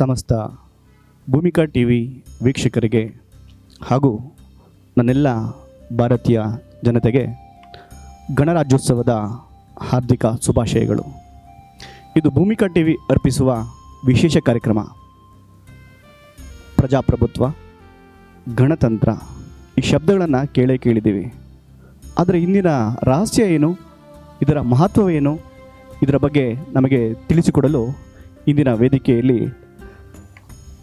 ಸಮಸ್ತ Bhoomika T V ವೀಕ್ಷಕರಿಗೆ ಹಾಗೂ ನನ್ನೆಲ್ಲ ಭಾರತೀಯ ಜನತೆಗೆ ಗಣರಾಜ್ಯೋತ್ಸವದ ಹಾರ್ದಿಕ ಶುಭಾಶಯಗಳು. ಇದು ಭೂಮಿಕಾ ಟಿ ವಿ ಅರ್ಪಿಸುವ ವಿಶೇಷ ಕಾರ್ಯಕ್ರಮ. ಪ್ರಜಾಪ್ರಭುತ್ವ, ಗಣತಂತ್ರ ಈ ಶಬ್ದಗಳನ್ನು ಕೇಳೇ ಕೇಳಿದ್ದೀವಿ. ಆದರೆ ಇಂದಿನ ರಹಸ್ಯ ಏನು? ಇದರ ಮಹತ್ವವೇನು? ಇದರ ಬಗ್ಗೆ ನಮಗೆ ತಿಳಿಸಿಕೊಡಲು ಇಂದಿನ ವೇದಿಕೆಯಲ್ಲಿ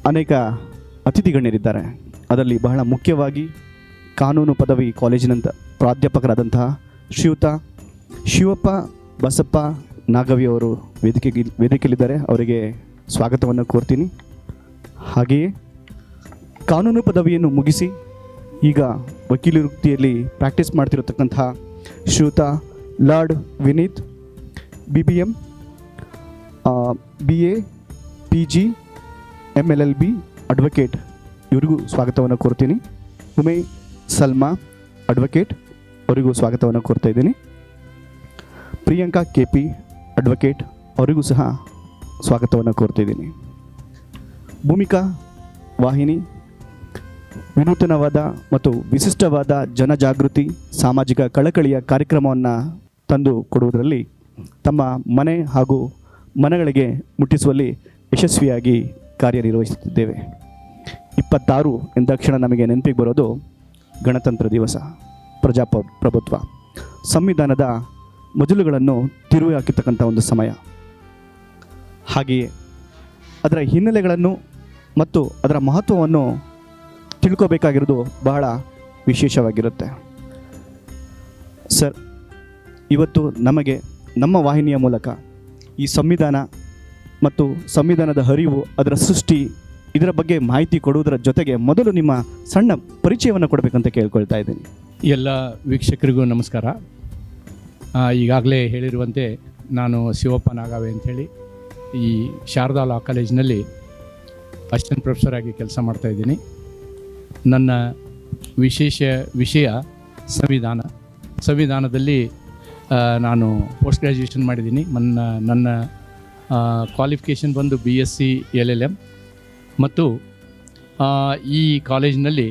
ಅನೇಕ ಅತಿಥಿ ಗಣ್ಯರಿದ್ದಾರೆ ಅದರಲ್ಲಿ ಬಹಳ ಮುಖ್ಯವಾಗಿ ಕಾನೂನು ಪದವಿ ಕಾಲೇಜಿನಂತ ಪ್ರಾಧ್ಯಾಪಕರಾದಂತಹ ಶ್ರೀಯುತ ಶಿವಪ್ಪ, ಬಸಪ್ಪ, ನಾಗವಿ ಅವರು ವೇದಿಕೆಗೆ, ವೇದಿಕೆಯಲ್ಲಿದ್ದಾರೆ. ಅವರಿಗೆ ಸ್ವಾಗತವನ್ನು ಕೋರ್ತೀನಿ. ಹಾಗೆಯೇ ಕಾನೂನು ಪದವಿಯನ್ನು ಮುಗಿಸಿ ಈಗ ವಕೀಲ ವೃತ್ತಿಯಲ್ಲಿ ಪ್ರಾಕ್ಟೀಸ್ ಮಾಡ್ತಿರತಕ್ಕಂತಹ ಶ್ರೀಯುತ lord Vineeth, B B M B A, P G M L L B advocate ಇವರಿಗೂ ಸ್ವಾಗತವನ್ನು ಕೋರ್ತೀನಿ. ಉಮೇ ಸಲ್ಮಾ ಅಡ್ವೊಕೇಟ್ ಅವರಿಗೂ ಸ್ವಾಗತವನ್ನು ಕೋರ್ತಾ ಇದ್ದೀನಿ. ಪ್ರಿಯಾಂಕಾ ಕೆ ಪಿ ಅಡ್ವೊಕೇಟ್ ಅವರಿಗೂ ಸಹ ಸ್ವಾಗತವನ್ನು ಕೋರ್ತಾ ಭೂಮಿಕಾ ವಾಹಿನಿ, ವಿನೂತನವಾದ ಮತ್ತು ವಿಶಿಷ್ಟವಾದ ಜನಜಾಗೃತಿ, ಸಾಮಾಜಿಕ ಕಳಕಳಿಯ ಕಾರ್ಯಕ್ರಮವನ್ನು ತಂದು ಕೊಡುವುದರಲ್ಲಿ ತಮ್ಮ ಮನೆ ಹಾಗೂ ಮನೆಗಳಿಗೆ ಮುಟ್ಟಿಸುವಲ್ಲಿ ಯಶಸ್ವಿಯಾಗಿ ಕಾರ್ಯನಿರ್ವಹಿಸುತ್ತಿದ್ದೇವೆ. ಇಪ್ಪತ್ತಾರು ಎಂದಾಕ್ಷಣ ನಮಗೆ ನೆನಪಿಗೆ ಬರೋದು ಗಣತಂತ್ರ ದಿವಸ ಪ್ರಜಾಪ ಪ್ರಭುತ್ವ. ಸಂವಿಧಾನದ ಮಜಲುಗಳನ್ನು ತಿರುವಿ ಹಾಕಿರ್ತಕ್ಕಂಥ ಒಂದು ಸಮಯ. ಹಾಗೆಯೇ ಅದರ ಹಿನ್ನೆಲೆಗಳನ್ನು ಮತ್ತು ಅದರ ಮಹತ್ವವನ್ನು ತಿಳ್ಕೋಬೇಕಾಗಿರೋದು ಬಹಳ ವಿಶೇಷವಾಗಿರುತ್ತೆ. ಸರ್, ಇವತ್ತು ನಮಗೆ ನಮ್ಮ ವಾಹಿನಿಯ ಮೂಲಕ ಈ ಸಂವಿಧಾನ ಮತ್ತು ಸಂವಿಧಾನದ ಹರಿವು, ಅದರ ಸೃಷ್ಟಿ, ಇದರ ಬಗ್ಗೆ ಮಾಹಿತಿ ಕೊಡುವುದರ ಜೊತೆಗೆ ಮೊದಲು ನಿಮ್ಮ ಸಣ್ಣ ಪರಿಚಯವನ್ನು ಕೊಡಬೇಕಂತ ಕೇಳ್ಕೊಳ್ತಾ ಇದ್ದೀನಿ. ಎಲ್ಲ ವೀಕ್ಷಕರಿಗೂ ನಮಸ್ಕಾರ. ಈಗಾಗಲೇ ಹೇಳಿರುವಂತೆ ನಾನು ಶಿವಪ್ಪ ನಾಗಾವೆ ಅಂಥೇಳಿ ಈ ಶಾರದಾ ಲಾ ಕಾಲೇಜಿನಲ್ಲಿ ಅಸಿಸ್ಟೆಂಟ್ ಪ್ರೊಫೆಸರ್ ಆಗಿ ಕೆಲಸ ಮಾಡ್ತಾಯಿದ್ದೀನಿ ನನ್ನ ವಿಶೇಷ ವಿಷಯ ಸಂವಿಧಾನ. ಸಂವಿಧಾನದಲ್ಲಿ ನಾನು ಪೋಸ್ಟ್ ಗ್ರ್ಯಾಜುಯೇಷನ್ ಮಾಡಿದ್ದೀನಿ. ನನ್ನ ನನ್ನ ಕ್ವಾಲಿಫಿಕೇಷನ್ ಬಂದು B S C L L M ಮತ್ತು ಈ ಕಾಲೇಜಿನಲ್ಲಿ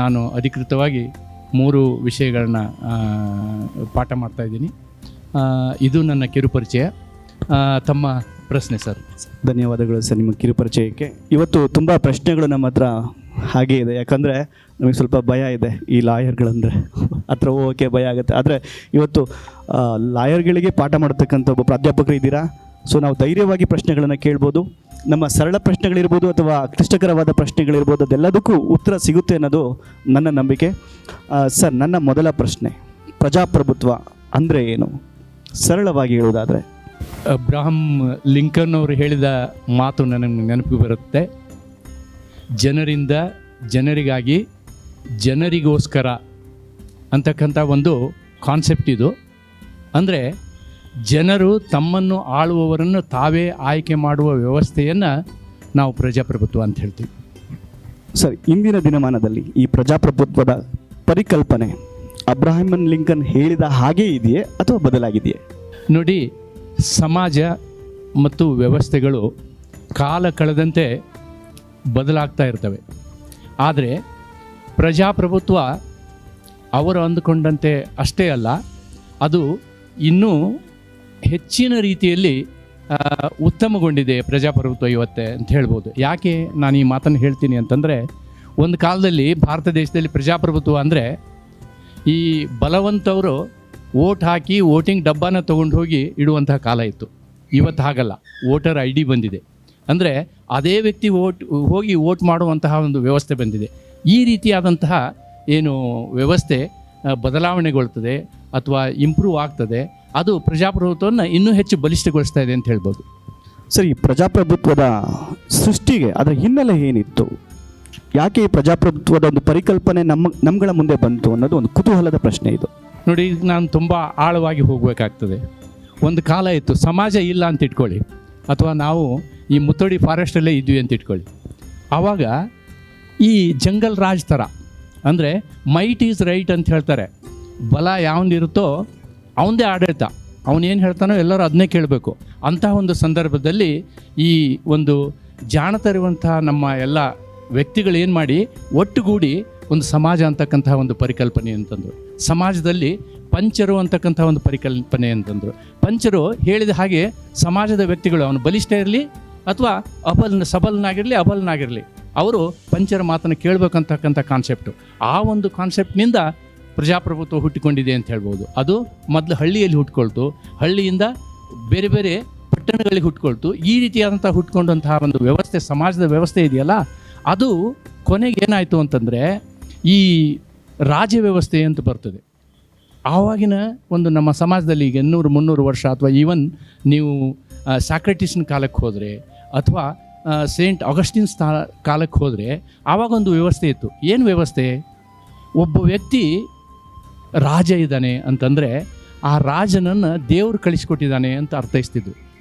ನಾನು ಅಧಿಕೃತವಾಗಿ ಮೂರು ವಿಷಯಗಳನ್ನ ಪಾಠ ಮಾಡ್ತಾಯಿದ್ದೀನಿ ಇದು ನನ್ನ ಕಿರುಪರಿಚಯ ತಮ್ಮ ಪ್ರಶ್ನೆ ಸರ್. ಧನ್ಯವಾದಗಳು ಸರ್ ನಿಮ್ಮ ಕಿರುಪರಿಚಯಕ್ಕೆ ಇವತ್ತು ತುಂಬ ಪ್ರಶ್ನೆಗಳು ನಮ್ಮ ಹತ್ರ ಹಾಗೆ ಇದೆ. ಯಾಕಂದರೆ ನಮಗೆ ಸ್ವಲ್ಪ ಭಯ ಇದೆ ಈ ಲಾಯರ್ಗಳಂದರೆ. ಹತ್ರ ಹೋಗೋಕ್ಕೆ ಭಯ ಆಗುತ್ತೆ. ಆದರೆ ಇವತ್ತು ಲಾಯರ್ಗಳಿಗೆ ಪಾಠ ಮಾಡ್ತಕ್ಕಂಥ ಒಬ್ಬ ಪ್ರಾಧ್ಯಾಪಕರು ಇದ್ದೀರಾ? ಸೊ ನಾವು ಧೈರ್ಯವಾಗಿ ಪ್ರಶ್ನೆಗಳನ್ನು ಕೇಳ್ಬೋದು. ನಮ್ಮ ಸರಳ ಪ್ರಶ್ನೆಗಳಿರ್ಬೋದು ಅಥವಾ ಕ್ಲಿಷ್ಟಕರವಾದ ಪ್ರಶ್ನೆಗಳಿರ್ಬೋದು, ಅದೆಲ್ಲದಕ್ಕೂ ಉತ್ತರ ಸಿಗುತ್ತೆ ಅನ್ನೋದು ನನ್ನ ನಂಬಿಕೆ. ಸರ್, ನನ್ನ ಮೊದಲ ಪ್ರಶ್ನೆ, ಪ್ರಜಾಪ್ರಭುತ್ವ ಅಂದರೆ ಏನು? ಸರಳವಾಗಿ ಹೇಳುವುದಾದರೆ. ಅಬ್ರಾಹಂ ಲಿಂಕನ್ ಅವರು ಹೇಳಿದ ಮಾತು ನನಗೆ ನೆನಪಿಗೆ ಬರುತ್ತೆ. ಜನರಿಂದ ಜನರಿಗಾಗಿ ಜನರಿಗೋಸ್ಕರ ಅಂತಕ್ಕಂಥ ಒಂದು ಕಾನ್ಸೆಪ್ಟ್ ಇದು. ಅಂದರೆ ಜನರು ತಮ್ಮನ್ನು ಆಳುವವರನ್ನು ತಾವೇ ಆಯ್ಕೆ ಮಾಡುವ ವ್ಯವಸ್ಥೆಯನ್ನು ನಾವು ಪ್ರಜಾಪ್ರಭುತ್ವ ಅಂತ ಹೇಳ್ತೀವಿ. ಸರಿ ಇಂದಿನ ದಿನಮಾನದಲ್ಲಿ ಈ ಪ್ರಜಾಪ್ರಭುತ್ವದ ಪರಿಕಲ್ಪನೆ ಅಬ್ರಾಹಿಮನ್ ಲಿಂಕನ್ ಹೇಳಿದ ಹಾಗೇ ಇದೆಯೇ ಅಥವಾ ಬದಲಾಗಿದೆಯೇ? ನೋಡಿ ಸಮಾಜ ಮತ್ತು ವ್ಯವಸ್ಥೆಗಳು ಕಾಲ ಕಳೆದಂತೆ ಬದಲಾಗ್ತಾ ಇರ್ತವೆ. ಆದರೆ ಪ್ರಜಾಪ್ರಭುತ್ವ ಅವರು ಅಂದುಕೊಂಡಂತೆ ಅಷ್ಟೇ ಅಲ್ಲ ಅದು ಇನ್ನೂ ಹೆಚ್ಚಿನ ರೀತಿಯಲ್ಲಿ ಉತ್ತಮಗೊಂಡಿದೆ ಪ್ರಜಾಪ್ರಭುತ್ವ ಇವತ್ತೆ ಅಂತ ಹೇಳ್ಬೋದು. ಯಾಕೆ ನಾನು ಈ ಮಾತನ್ನು ಹೇಳ್ತೀನಿ ಅಂತಂದರೆ, ಒಂದು ಕಾಲದಲ್ಲಿ ಭಾರತ ದೇಶದಲ್ಲಿ ಪ್ರಜಾಪ್ರಭುತ್ವ ಅಂದರೆ, ಈ ಬಲವಂತವರು ಓಟ್ ಹಾಕಿ ವೋಟಿಂಗ್ ಡಬ್ಬಾನ ತೊಗೊಂಡು ಹೋಗಿ ಇಡುವಂತಹ ಕಾಲ ಇತ್ತು. ಇವತ್ತು ಹಾಗಲ್ಲ. ವೋಟರ್ ಐ ಡಿ ಬಂದಿದೆ. ಅಂದರೆ ಅದೇ ವ್ಯಕ್ತಿ ವೋಟ್, ಹೋಗಿ ವೋಟ್ ಮಾಡುವಂತಹ ಒಂದು ವ್ಯವಸ್ಥೆ ಬಂದಿದೆ. ಈ ರೀತಿಯಾದಂತಹ ಏನು ವ್ಯವಸ್ಥೆ ಬದಲಾವಣೆಗೊಳ್ತದೆ ಅಥವಾ ಇಂಪ್ರೂವ್ ಆಗ್ತದೆ. ಅದು ಪ್ರಜಾಪ್ರಭುತ್ವವನ್ನು ಇನ್ನೂ ಹೆಚ್ಚು ಬಲಿಷ್ಠಗೊಳಿಸ್ತಾ ಇದೆ ಅಂತ ಹೇಳ್ಬೋದು. ಸರಿ ಪ್ರಜಾಪ್ರಭುತ್ವದ ಸೃಷ್ಟಿಗೆ ಅದರ ಹಿನ್ನೆಲೆ ಏನಿತ್ತು? ಯಾಕೆ ಈ ಪ್ರಜಾಪ್ರಭುತ್ವದ ಒಂದು ಪರಿಕಲ್ಪನೆ ನಮ್ಮ ನಮ್ಗಳ ಮುಂದೆ ಬಂತು ಅನ್ನೋದು ಒಂದು ಕುತೂಹಲದ ಪ್ರಶ್ನೆ ಇದು. ನೋಡಿ ಈಗ ನಾನು ತುಂಬ ಆಳವಾಗಿ ಹೋಗಬೇಕಾಗ್ತದೆ. ಒಂದು ಕಾಲ ಇತ್ತು ಸಮಾಜ ಇಲ್ಲ ಅಂತ ಇಟ್ಕೊಳ್ಳಿ ಅಥವಾ ನಾವು ಈ ಮುತ್ತೋಡಿ ಫಾರೆಸ್ಟಲ್ಲೇ ಇದ್ವಿ ಅಂತ ಇಟ್ಕೊಳ್ಳಿ. ಆವಾಗ ಈ ಜಂಗಲ್ ರಾಜ್ ಥರ ಅಂದರೆ ಮೈಟ್ ಈಸ್ ರೈಟ್ ಅಂತ ಹೇಳ್ತಾರೆ. ಬಲ ಯಾವಂದಿರುತ್ತೋ ಅವನದೇ ಆಡಳಿತ. ಅವನೇನು ಹೇಳ್ತಾನೋ ಎಲ್ಲರೂ ಅದನ್ನೇ ಕೇಳಬೇಕು. ಅಂತಹ ಒಂದು ಸಂದರ್ಭದಲ್ಲಿ ಈ ಒಂದು ಜಾಣತರಿರುವಂತಹ ನಮ್ಮ ಎಲ್ಲ ವ್ಯಕ್ತಿಗಳು ಏನು ಮಾಡಿ, ಒಟ್ಟುಗೂಡಿ ಒಂದು ಸಮಾಜ ಅಂತಕ್ಕಂತಹ ಒಂದು ಪರಿಕಲ್ಪನೆ ಅಂತಂದರು. ಸಮಾಜದಲ್ಲಿ ಪಂಚರು ಅಂತಕ್ಕಂಥ ಒಂದು ಪರಿಕಲ್ಪನೆ ಅಂತಂದರು. ಪಂಚರು ಹೇಳಿದ ಹಾಗೆ ಸಮಾಜದ ವ್ಯಕ್ತಿಗಳು, ಅವನು ಬಲಿಷ್ಠ ಇರಲಿ ಅಥವಾ ಅಬಲ್, ಸಬಲ್ನಾಗಿರಲಿ, ಅಬಲ್ನಾಗಿರಲಿ. ಅವರು ಪಂಚರ ಮಾತನ್ನು ಕೇಳಬೇಕಂತಕ್ಕಂಥ ಕಾನ್ಸೆಪ್ಟು ಆ ಒಂದು ಕಾನ್ಸೆಪ್ಟ್ನಿಂದ ಪ್ರಜಾಪ್ರಭುತ್ವ ಹುಟ್ಟಿಕೊಂಡಿದೆ ಅಂತ ಹೇಳ್ಬೋದು. ಅದು ಮೊದಲು ಹಳ್ಳಿಯಲ್ಲಿ ಹುಟ್ಕೊಳ್ತು. ಹಳ್ಳಿಯಿಂದ ಬೇರೆ ಬೇರೆ ಪಟ್ಟಣಗಳಿಗೆ ಹುಟ್ಕೊಳ್ತು. ಈ ರೀತಿಯಾದಂಥ ಹುಟ್ಕೊಂಡಂತಹ ಒಂದು ವ್ಯವಸ್ಥೆ, ಸಮಾಜದ ವ್ಯವಸ್ಥೆ ಇದೆಯಲ್ಲ, ಅದು ಕೊನೆಗೆ ಏನಾಯಿತು ಅಂತಂದರೆ ಈ ರಾಜ್ಯ ವ್ಯವಸ್ಥೆ ಅಂತ ಬರ್ತದೆ. ಆವಾಗಿನ ಒಂದು ನಮ್ಮ ಸಮಾಜದಲ್ಲಿ ಈಗ ಇನ್ನೂರು, ಮುನ್ನೂರು ವರ್ಷ ಅಥವಾ ಈವನ್ ನೀವು ಸ್ಯಾಕ್ರೆಟಿಸ್ನ ಕಾಲಕ್ಕೆ ಹೋದರೆ ಅಥವಾ ಸೇಂಟ್ ಆಗಸ್ಟಿನ್ ಸ್ಥಾ, ಕಾಲಕ್ಕೆ ಹೋದರೆ ಆವಾಗೊಂದು ವ್ಯವಸ್ಥೆ ಇತ್ತು. ಏನು ವ್ಯವಸ್ಥೆ? ಒಬ್ಬ ವ್ಯಕ್ತಿ ರಾಜ ಇದ್ದಾನೆ ಅಂತಂದರೆ ಆ ರಾಜನನ್ನು ದೇವರು ಕಳಿಸ್ಕೊಟ್ಟಿದ್ದಾನೆ ಅಂತ ಅರ್ಥೈಸ್ತಿದ್ದು.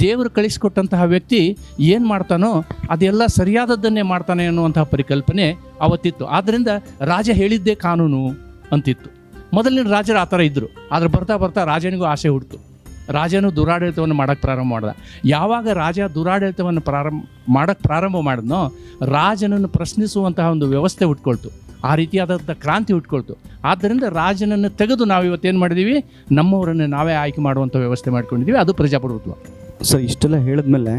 ದೇವರು ಕಳಿಸ್ಕೊಟ್ಟಂತಹ ವ್ಯಕ್ತಿ ಏನು ಮಾಡ್ತಾನೋ ಅದೆಲ್ಲ ಸರಿಯಾದದ್ದನ್ನೇ ಮಾಡ್ತಾನೆ ಅನ್ನುವಂತಹ ಪರಿಕಲ್ಪನೆ ಅವತ್ತಿತ್ತು. ಆದ್ದರಿಂದ ರಾಜ ಹೇಳಿದ್ದೇ ಕಾನೂನು ಅಂತಿತ್ತು. ಮೊದಲಿನ ರಾಜರು ಆ ಥರ ಇದ್ದರು ಆದರೆ ಬರ್ತಾ ಬರ್ತಾ ರಾಜನಿಗೂ ಆಸೆ ಹುಡ್ತು ರಾಜನು ದುರಾಡಳಿತವನ್ನು ಮಾಡೋಕ್ಕೆ ಪ್ರಾರಂಭ ಮಾಡ್ದ. ಯಾವಾಗ ರಾಜ ದುರಾಡಳಿತವನ್ನು ಪ್ರಾರಂಭ ಮಾಡೋಕ್ಕೆ ಪ್ರಾರಂಭ ಮಾಡಿದ್ನೋ ರಾಜನನ್ನು ಪ್ರಶ್ನಿಸುವಂತಹ ಒಂದು ವ್ಯವಸ್ಥೆ ಹುಟ್ಕೊಳ್ತು. ಆ ರೀತಿಯಾದಂಥ ಕ್ರಾಂತಿ ಹುಟ್ಕೊಳ್ತು ಆದ್ದರಿಂದ ರಾಜನನ್ನು ತೆಗೆದು ನಾವು ಇವತ್ತೇನು ಮಾಡಿದ್ದೀವಿ ನಮ್ಮವರನ್ನು ನಾವೇ ಆಯ್ಕೆ ಮಾಡುವಂಥ ವ್ಯವಸ್ಥೆ ಮಾಡ್ಕೊಂಡಿದ್ದೀವಿ ಅದು ಪ್ರಜಾಪ್ರಭುತ್ವ. ಸೊ ಇಷ್ಟೆಲ್ಲ ಹೇಳಿದ್ಮೇಲೆ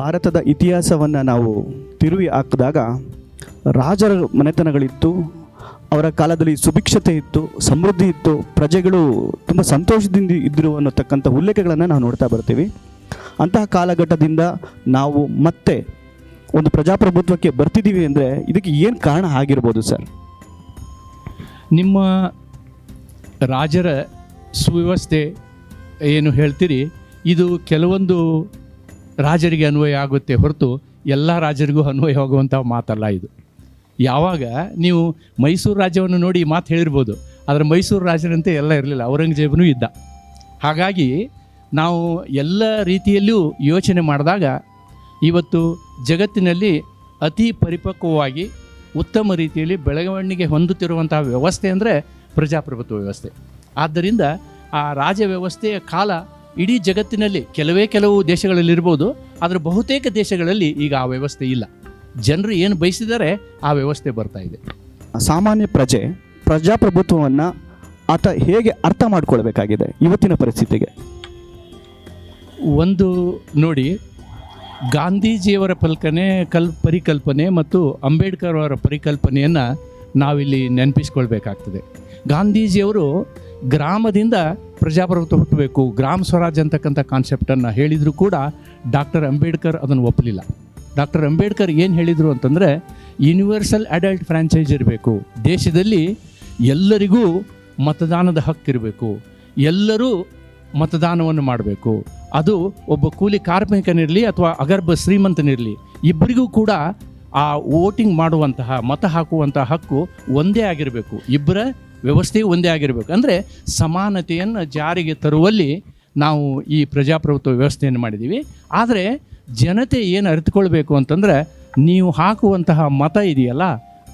ಭಾರತದ ಇತಿಹಾಸವನ್ನು ನಾವು ತಿರುವಿ ಹಾಕಿದಾಗ ರಾಜರ ಮನೆತನಗಳಿತ್ತು, ಅವರ ಕಾಲದಲ್ಲಿ ಸುಭಿಕ್ಷತೆ ಇತ್ತು, ಸಮೃದ್ಧಿ ಇತ್ತು, ಪ್ರಜೆಗಳು ತುಂಬ ಸಂತೋಷದಿಂದ ಇದ್ದರು ಅನ್ನತಕ್ಕಂಥ ಉಲ್ಲೇಖಗಳನ್ನು ನಾವು ನೋಡ್ತಾ ಬರ್ತೀವಿ. ಅಂತಹ ಕಾಲಘಟ್ಟದಿಂದ ನಾವು ಮತ್ತೆ ಒಂದು ಪ್ರಜಾಪ್ರಭುತ್ವಕ್ಕೆ ಬರ್ತಿದ್ದೀವಿ ಅಂದರೆ ಇದಕ್ಕೆ ಏನು ಕಾರಣ ಆಗಿರ್ಬೋದು ಸರ್? ನಿಮ್ಮ ರಾಜರ ಸುವ್ಯವಸ್ಥೆ ಏನು ಹೇಳ್ತೀರಿ? ಇದು ಕೆಲವೊಂದು ರಾಜರಿಗೆ ಅನ್ವಯ ಆಗುತ್ತೆ ಹೊರತು ಎಲ್ಲ ರಾಜರಿಗೂ ಅನ್ವಯ ಆಗುವಂಥ ಮಾತಲ್ಲ ಇದು. ಯಾವಾಗ ನೀವು ಮೈಸೂರು ರಾಜ್ಯವನ್ನು ನೋಡಿ ಮಾತು ಹೇಳಿರ್ಬೋದು, ಆದರೆ ಮೈಸೂರು ರಾಜರಂತೆ ಎಲ್ಲ ಇರಲಿಲ್ಲ, ಔರಂಗಜೇಬನೂ ಇದ್ದ. ಹಾಗಾಗಿ ನಾವು ಎಲ್ಲ ರೀತಿಯಲ್ಲೂ ಯೋಚನೆ ಮಾಡಿದಾಗ ಇವತ್ತು ಜಗತ್ತಿನಲ್ಲಿ ಅತಿ ಪರಿಪಕ್ವವಾಗಿ ಉತ್ತಮ ರೀತಿಯಲ್ಲಿ ಬೆಳವಣಿಗೆ ಹೊಂದುತ್ತಿರುವಂತಹ ವ್ಯವಸ್ಥೆ ಅಂದರೆ ಪ್ರಜಾಪ್ರಭುತ್ವ ವ್ಯವಸ್ಥೆ. ಆದ್ದರಿಂದ ಆ ರಾಜ ವ್ಯವಸ್ಥೆಯ ಕಾಲ ಇಡೀ ಜಗತ್ತಿನಲ್ಲಿ ಕೆಲವೇ ಕೆಲವು ದೇಶಗಳಲ್ಲಿರ್ಬೋದು ಆದರೆ ಬಹುತೇಕ ದೇಶಗಳಲ್ಲಿ ಈಗ ಆ ವ್ಯವಸ್ಥೆ ಇಲ್ಲ. ಜನರು ಏನು ಬಯಸಿದರೆ ಆ ವ್ಯವಸ್ಥೆ ಬರ್ತಾ ಇದೆ. ಸಾಮಾನ್ಯ ಪ್ರಜೆ ಪ್ರಜಾಪ್ರಭುತ್ವವನ್ನು ಆತ ಹೇಗೆ ಅರ್ಥ ಮಾಡ್ಕೊಳ್ಬೇಕಾಗಿದೆ ಇವತ್ತಿನ ಪರಿಸ್ಥಿತಿಗೆ? ಒಂದು ನೋಡಿ ಗಾಂಧೀಜಿಯವರ ಪಲ್ಕನೆ ಕಲ್, ಪರಿಕಲ್ಪನೆ ಮತ್ತು ಅಂಬೇಡ್ಕರ್ ಅವರ ಪರಿಕಲ್ಪನೆಯನ್ನು ನಾವಿಲ್ಲಿ ನೆನಪಿಸ್ಕೊಳ್ಬೇಕಾಗ್ತದೆ. ಗಾಂಧೀಜಿಯವರು ಗ್ರಾಮದಿಂದ ಪ್ರಜಾಪ್ರಭುತ್ವ ಹುಟ್ಟಬೇಕು, ಗ್ರಾಮ ಸ್ವರಾಜ್ ಅಂತಕ್ಕಂಥ ಕಾನ್ಸೆಪ್ಟನ್ನು ಹೇಳಿದರೂ ಕೂಡ ಡಾಕ್ಟರ್ ಅಂಬೇಡ್ಕರ್ ಅದನ್ನು ಒಪ್ಪಲಿಲ್ಲ. ಡಾಕ್ಟರ್ ಅಂಬೇಡ್ಕರ್ ಏನು ಹೇಳಿದರು ಅಂತಂದರೆ, ಯೂನಿವರ್ಸಲ್ ಅಡಲ್ಟ್ ಫ್ರ್ಯಾಂಚೈಸ್ ಇರಬೇಕು, ದೇಶದಲ್ಲಿ ಎಲ್ಲರಿಗೂ ಮತದಾನದ ಹಕ್ಕಿರಬೇಕು, ಎಲ್ಲರೂ ಮತದಾನವನ್ನು ಮಾಡಬೇಕು ಅದು ಒಬ್ಬ ಕೂಲಿ ಕಾರ್ಮಿಕನಿರಲಿ ಅಥವಾ ಅಗರ್ಭ ಶ್ರೀಮಂತನಿರಲಿ ಇಬ್ಬರಿಗೂ ಕೂಡ ಆ ವೋಟಿಂಗ್ ಮಾಡುವಂತಹ, ಮತ ಹಾಕುವಂತಹ ಹಕ್ಕು ಒಂದೇ ಆಗಿರಬೇಕು. ಇಬ್ಬರ ವ್ಯವಸ್ಥೆ ಒಂದೇ ಆಗಿರಬೇಕು. ಅಂದರೆ ಸಮಾನತೆಯನ್ನು ಜಾರಿಗೆ ತರುವಲ್ಲಿ ನಾವು ಈ ಪ್ರಜಾಪ್ರಭುತ್ವ ವ್ಯವಸ್ಥೆಯನ್ನು ಮಾಡಿದ್ದೀವಿ. ಆದರೆ ಜನತೆ ಏನು ಅರಿತುಕೊಳ್ಬೇಕು ಅಂತಂದರೆ, ನೀವು ಹಾಕುವಂತಹ ಮತ ಇದೆಯಲ್ಲ,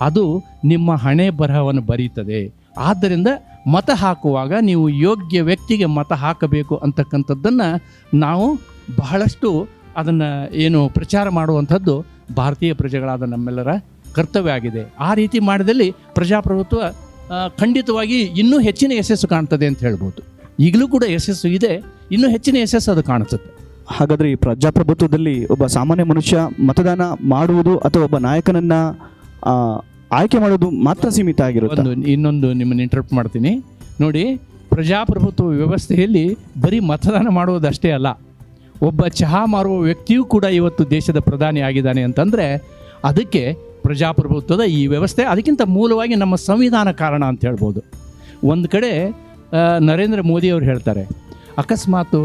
ಅದು ನಿಮ್ಮ ಹಣೆ ಬರಹವನ್ನು ಬರೀತದೆ. ಆದ್ದರಿಂದ ಮತ ಹಾಕುವಾಗ ನೀವು ಯೋಗ್ಯ ವ್ಯಕ್ತಿಗೆ ಮತ ಹಾಕಬೇಕು ಅಂತಕ್ಕಂಥದ್ದನ್ನು ನಾವು ಬಹಳಷ್ಟು ಅದನ್ನು ಏನು ಪ್ರಚಾರ ಮಾಡುವಂಥದ್ದು ಭಾರತೀಯ ಪ್ರಜೆಗಳಾದ ನಮ್ಮೆಲ್ಲರ ಕರ್ತವ್ಯ ಆಗಿದೆ. ಆ ರೀತಿ ಮಾಡಿದಲ್ಲಿ ಪ್ರಜಾಪ್ರಭುತ್ವ ಖಂಡಿತವಾಗಿ ಇನ್ನೂ ಹೆಚ್ಚಿನ ಯಶಸ್ಸು ಕಾಣ್ತದೆ ಅಂತ ಹೇಳ್ಬೋದು. ಈಗಲೂ ಕೂಡ ಯಶಸ್ಸು ಇದೆ, ಇನ್ನೂ ಹೆಚ್ಚಿನ ಯಶಸ್ಸು ಅದು ಕಾಣಿಸುತ್ತೆ. ಹಾಗಾದರೆ ಈ ಪ್ರಜಾಪ್ರಭುತ್ವದಲ್ಲಿ ಒಬ್ಬ ಸಾಮಾನ್ಯ ಮನುಷ್ಯ ಮತದಾನ ಮಾಡುವುದು ಅಥವಾ ಒಬ್ಬ ನಾಯಕನನ್ನ ಆಯ್ಕೆ ಮಾಡೋದು ಮಾತ್ರ ಸೀಮಿತ ಆಗಿರುತ್ತೆ? ಒಂದು, ಇನ್ನೊಂದು ನಿಮ್ಮನ್ನು ಇಂಟರಪ್ಟ್ ಮಾಡ್ತೀನಿ. ನೋಡಿ, ಪ್ರಜಾಪ್ರಭುತ್ವ ವ್ಯವಸ್ಥೆಯಲ್ಲಿ ಬರೀ ಮತದಾನ ಮಾಡುವುದಷ್ಟೇ ಅಲ್ಲ, ಒಬ್ಬ ಚಹಾ ಮಾರುವ ವ್ಯಕ್ತಿಯೂ ಕೂಡ ಇವತ್ತು ದೇಶದ ಪ್ರಧಾನಿ ಆಗಿದ್ದಾನೆ ಅಂತಂದರೆ ಅದಕ್ಕೆ ಪ್ರಜಾಪ್ರಭುತ್ವದ ಈ ವ್ಯವಸ್ಥೆ ಅದಕ್ಕಿಂತ ಮೂಲವಾಗಿ ನಮ್ಮ ಸಂವಿಧಾನ ಕಾರಣ ಅಂತ ಹೇಳ್ಬೋದು. ಒಂದು ಕಡೆ ನರೇಂದ್ರ ಮೋದಿ ಅವರು ಹೇಳ್ತಾರೆ, ಅಕಸ್ಮಾತು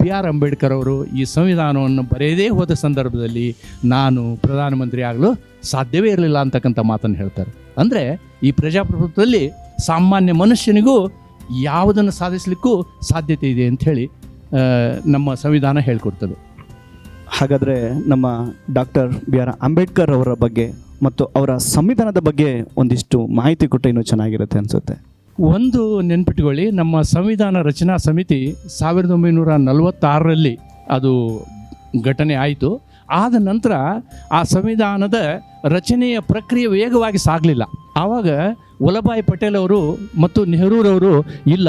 ಬಿ ಆರ್ ಅಂಬೇಡ್ಕರ್ ಅವರು ಈ ಸಂವಿಧಾನವನ್ನು ಬರೆಯದೇ ಹೋದ ಸಂದರ್ಭದಲ್ಲಿ ನಾನು ಪ್ರಧಾನಮಂತ್ರಿ ಆಗಲು ಸಾಧ್ಯವೇ ಇರಲಿಲ್ಲ ಅಂತಕ್ಕಂಥ ಮಾತನ್ನು ಹೇಳ್ತಾರೆ. ಅಂದರೆ ಈ ಪ್ರಜಾಪ್ರಭುತ್ವದಲ್ಲಿ ಸಾಮಾನ್ಯ ಮನುಷ್ಯನಿಗೂ ಯಾವುದನ್ನು ಸಾಧಿಸಲಿಕ್ಕೂ ಸಾಧ್ಯತೆ ಇದೆ ಅಂಥೇಳಿ ನಮ್ಮ ಸಂವಿಧಾನ ಹೇಳ್ಕೊಡ್ತದೆ. ಹಾಗಾದರೆ ನಮ್ಮ ಡಾಕ್ಟರ್ ಬಿ ಆರ್ ಅಂಬೇಡ್ಕರ್ ಅವರ ಬಗ್ಗೆ ಮತ್ತು ಅವರ ಸಂವಿಧಾನದ ಬಗ್ಗೆ ಒಂದಿಷ್ಟು ಮಾಹಿತಿ ಕೊಟ್ಟು ಇನ್ನೂ ಚೆನ್ನಾಗಿರುತ್ತೆ ಅನಿಸುತ್ತೆ. ಒಂದು ನೆನ್ಪಿಟ್ಕೊಳ್ಳಿ, ನಮ್ಮ ಸಂವಿಧಾನ ರಚನಾ ಸಮಿತಿ ಸಾವಿರದ ಒಂಬೈನೂರ ನಲವತ್ತಾರರಲ್ಲಿ ಅದು ಘಟನೆ ಆಯಿತು. ಆದ ನಂತರ ಆ ಸಂವಿಧಾನದ ರಚನೆಯ ಪ್ರಕ್ರಿಯೆ ವೇಗವಾಗಿ ಸಾಗಲಿಲ್ಲ. ಆವಾಗ ವಲ್ಲಭಾಯ್ ಪಟೇಲ್ ಅವರು ಮತ್ತು ನೆಹರೂರವರು ಇಲ್ಲ,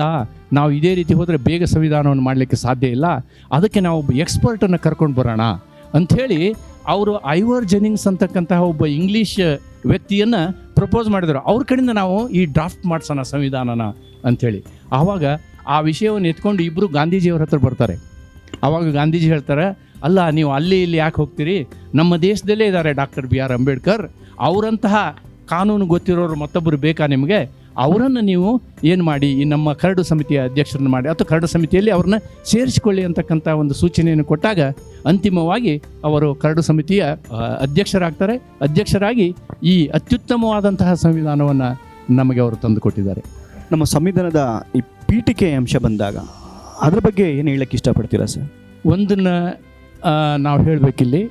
ನಾವು ಇದೇ ರೀತಿ ಹೋದರೆ ಬೇಗ ಸಂವಿಧಾನವನ್ನು ಮಾಡಲಿಕ್ಕೆ ಸಾಧ್ಯ ಇಲ್ಲ, ಅದಕ್ಕೆ ನಾವು ಒಬ್ಬ ಎಕ್ಸ್ಪರ್ಟನ್ನು ಕರ್ಕೊಂಡು ಬರೋಣ ಅಂಥೇಳಿ ಅವರು ಐವರ್ ಜೆನಿಂಗ್ಸ್ ಅಂತಕ್ಕಂತಹ ಒಬ್ಬ ಇಂಗ್ಲೀಷ್ ವ್ಯಕ್ತಿಯನ್ನು ಪ್ರಪೋಸ್ ಮಾಡಿದರು. ಅವ್ರ ಕಡೆಯಿಂದ ನಾವು ಈ ಡ್ರಾಫ್ಟ್ ಮಾಡಿಸೋಣ ಸಂವಿಧಾನನ ಅಂಥೇಳಿ ಆವಾಗ ಆ ವಿಷಯವನ್ನು ಎತ್ಕೊಂಡು ಇಬ್ಬರು ಗಾಂಧೀಜಿಯವ್ರ ಹತ್ರ ಬರ್ತಾರೆ. ಆವಾಗ ಗಾಂಧೀಜಿ ಹೇಳ್ತಾರೆ, ಅಲ್ಲ, ನೀವು ಅಲ್ಲಿ ಇಲ್ಲಿ ಯಾಕೆ ಹೋಗ್ತೀರಿ? ನಮ್ಮ ದೇಶದಲ್ಲೇ ಇದ್ದಾರೆ ಡಾಕ್ಟರ್ ಬಿ ಆರ್ ಅಂಬೇಡ್ಕರ್. ಅವರಂತಹ ಕಾನೂನು ಗೊತ್ತಿರೋರು ಮತ್ತೊಬ್ಬರು ಬೇಕಾ ನಿಮಗೆ? ಅವರನ್ನು ನೀವು ಏನು ಮಾಡಿ? ಈ ನಮ್ಮ ಕರಡು ಸಮಿತಿಯ ಅಧ್ಯಕ್ಷರನ್ನು ಮಾಡಿ ಅಥವಾ ಕರಡು ಸಮಿತಿಯಲ್ಲಿ ಅವ್ರನ್ನ ಸೇರಿಸಿಕೊಳ್ಳಿ ಅಂತಕ್ಕಂಥ ಒಂದು ಸೂಚನೆಯನ್ನು ಕೊಟ್ಟಾಗ ಅಂತಿಮವಾಗಿ ಅವರು ಕರಡು ಸಮಿತಿಯ ಅಧ್ಯಕ್ಷರಾಗ್ತಾರೆ. ಅಧ್ಯಕ್ಷರಾಗಿ ಈ ಅತ್ಯುತ್ತಮವಾದಂತಹ ಸಂವಿಧಾನವನ್ನು ನಮಗೆ ಅವರು ತಂದುಕೊಟ್ಟಿದ್ದಾರೆ ನಮ್ಮ ಸಂವಿಧಾನದ ಈ ಪೀಠಿಕೆ ಅಂಶ ಬಂದಾಗ ಅದರ ಬಗ್ಗೆ ಏನು ಹೇಳಕ್ಕೆ ಇಷ್ಟಪಡ್ತೀರಾ ಸರ್? ಒಂದನ್ನು ನಾವು ಹೇಳಬೇಕಿಲ್ಲಿ.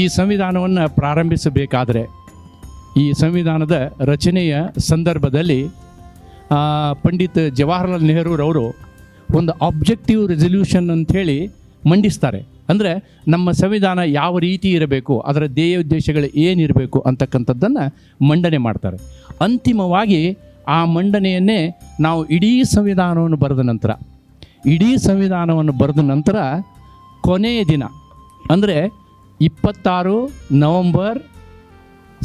ಈ ಸಂವಿಧಾನವನ್ನು ಪ್ರಾರಂಭಿಸಬೇಕಾದರೆ ಈ ಸಂವಿಧಾನದ ರಚನೆಯ ಸಂದರ್ಭದಲ್ಲಿ ಪಂಡಿತ್ ಜವಾಹರ್ಲಾಲ್ ನೆಹರೂರವರು ಒಂದು ಆಬ್ಜೆಕ್ಟಿವ್ ರೆಸಲ್ಯೂಷನ್ ಅಂಥೇಳಿ ಮಂಡಿಸ್ತಾರೆ. ಅಂದರೆ ನಮ್ಮ ಸಂವಿಧಾನ ಯಾವ ರೀತಿ ಇರಬೇಕು, ಅದರ ಧ್ಯೇಯ ಉದ್ದೇಶಗಳು ಏನಿರಬೇಕು ಅಂತಕ್ಕಂಥದ್ದನ್ನು ಮಂಡನೆ ಮಾಡ್ತಾರೆ. ಅಂತಿಮವಾಗಿ ಆ ಮಂಡನೆಯನ್ನೇ ನಾವು ಇಡೀ ಸಂವಿಧಾನವನ್ನು ಬರೆದ ನಂತರ, ಇಡೀ ಸಂವಿಧಾನವನ್ನು ಬರೆದ ನಂತರ ಕೊನೆಯ ದಿನ, ಅಂದರೆ ಇಪ್ಪತ್ತಾರು ನವಂಬರ್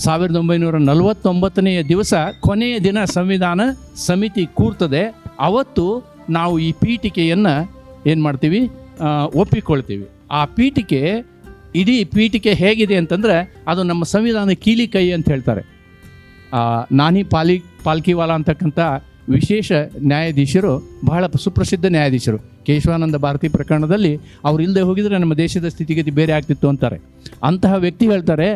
ಸಾವಿರದ ಒಂಬೈನೂರ ನಲವತ್ತೊಂಬತ್ತನೆಯ ದಿವಸ ಕೊನೆಯ ದಿನ ಸಂವಿಧಾನ ಸಮಿತಿ ಕೂರ್ತದೆ. ಅವತ್ತು ನಾವು ಈ ಪೀಠಿಕೆಯನ್ನು ಏನು ಮಾಡ್ತೀವಿ? ಒಪ್ಪಿಕೊಳ್ತೀವಿ. ಆ ಪೀಠಿಕೆ, ಇಡೀ ಪೀಠಿಕೆ ಹೇಗಿದೆ ಅಂತಂದರೆ ಅದು ನಮ್ಮ ಸಂವಿಧಾನ ಕೀಲಿ ಕೈ ಅಂತ ಹೇಳ್ತಾರೆ. ನಾನಿ ಪಾಲಿ, ಪಾಲ್ಕಿವಾಲ ಅಂತಕ್ಕಂಥ ವಿಶೇಷ ನ್ಯಾಯಾಧೀಶರು, ಬಹಳ ಸುಪ್ರಸಿದ್ಧ ನ್ಯಾಯಾಧೀಶರು, ಕೇಶವಾನಂದ ಭಾರತಿ ಪ್ರಕರಣದಲ್ಲಿ ಅವರು ಇಲ್ಲದೆ ಹೋಗಿದರೆ ನಮ್ಮ ದೇಶದ ಸ್ಥಿತಿಗತಿ ಬೇರೆ ಆಗ್ತಿತ್ತು ಅಂತಾರೆ. ಅಂತಹ ವ್ಯಕ್ತಿ ಹೇಳ್ತಾರೆ